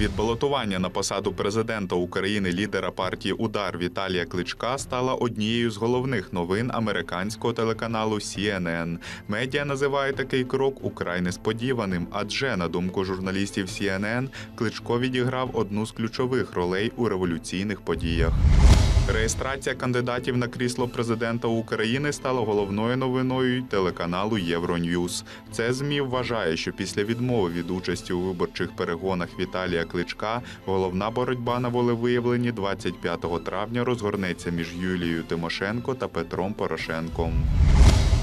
від балотування на посаду президента України лідера партії Удар Віталія Кличка стала однією з головних новин американського телеканалу CNN. Медіа називає такий крок украй несподіваним, адже на думку журналістів CNN, Кличко відіграв одну з ключових ролей у революційних подіях. Реєстрація кандидатів на крісло президента України стала головною новиною телеканалу Євроньюз. Це ЗМІ вважає, що після відмови від участі у виборчих перегонах Віталія Кличка головна боротьба на волевиявленні 25 травня розгорнеться між Юлією Тимошенко та Петром Порошенком.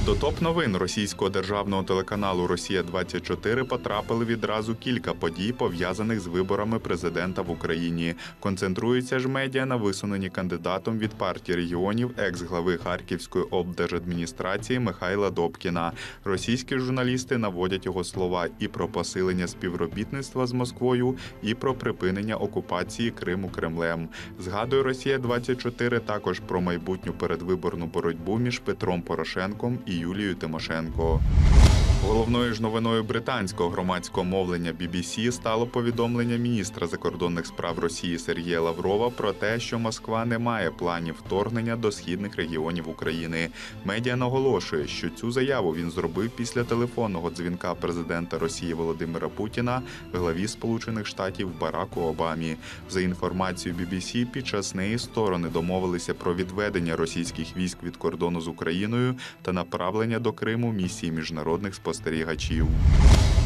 До топ новин російського державного телеканалу Росія 24 потрапили відразу кілька подій, пов'язаних з виборами президента в Україні. Концентрується ж медіа на висуненні кандидатом від партії регіонів екс-глави Харківської облдержадміністрації Михайла Добкіна. Російські журналісти наводять його слова і про посилення співробітництва з Москвою, і про припинення окупації Криму Кремлем. Згадує Росія 24 також про майбутню передвиборну боротьбу між Петром Порошенком і Юлією Тимошенко. Головною ж новиною британського громадського мовлення BBC стало повідомлення міністра закордонних справ Росії Сергія Лаврова про те, що Москва не має планів вторгнення до східних регіонів України. Медіа наголошує, що цю заяву він зробив після телефонного дзвінка президента Росії Володимира Путіна главі Сполучених Штатів Бараку Обамі. За інформацією BBC, під час неї сторони домовилися про відведення російських військ від кордону з Україною та направлення до Криму місії міжнародних спостерігачів спостерігачів.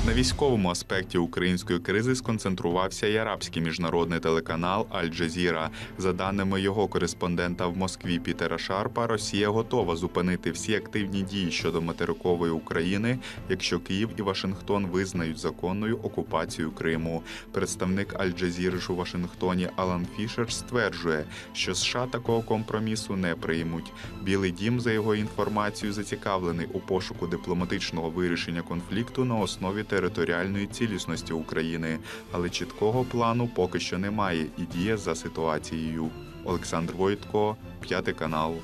На військовому аспекті української кризи сконцентрувався й арабський міжнародний телеканал Аль-Джазіра. За даними його кореспондента в Москві Пітера Шарпа, Росія готова зупинити всі активні дії щодо материкової України, якщо Київ і Вашингтон визнають законною окупацію Криму. Представник Аль-Джазіри у Вашингтоні Алан Фішер стверджує, що США такого компромісу не приймуть. Білий дім, за його інформацією, зацікавлений у пошуку дипломатичного вирішення конфлікту на основі територіальної цілісності України, але чіткого плану поки що немає і діє за ситуацією. Олександр Войтко, п'ятий канал.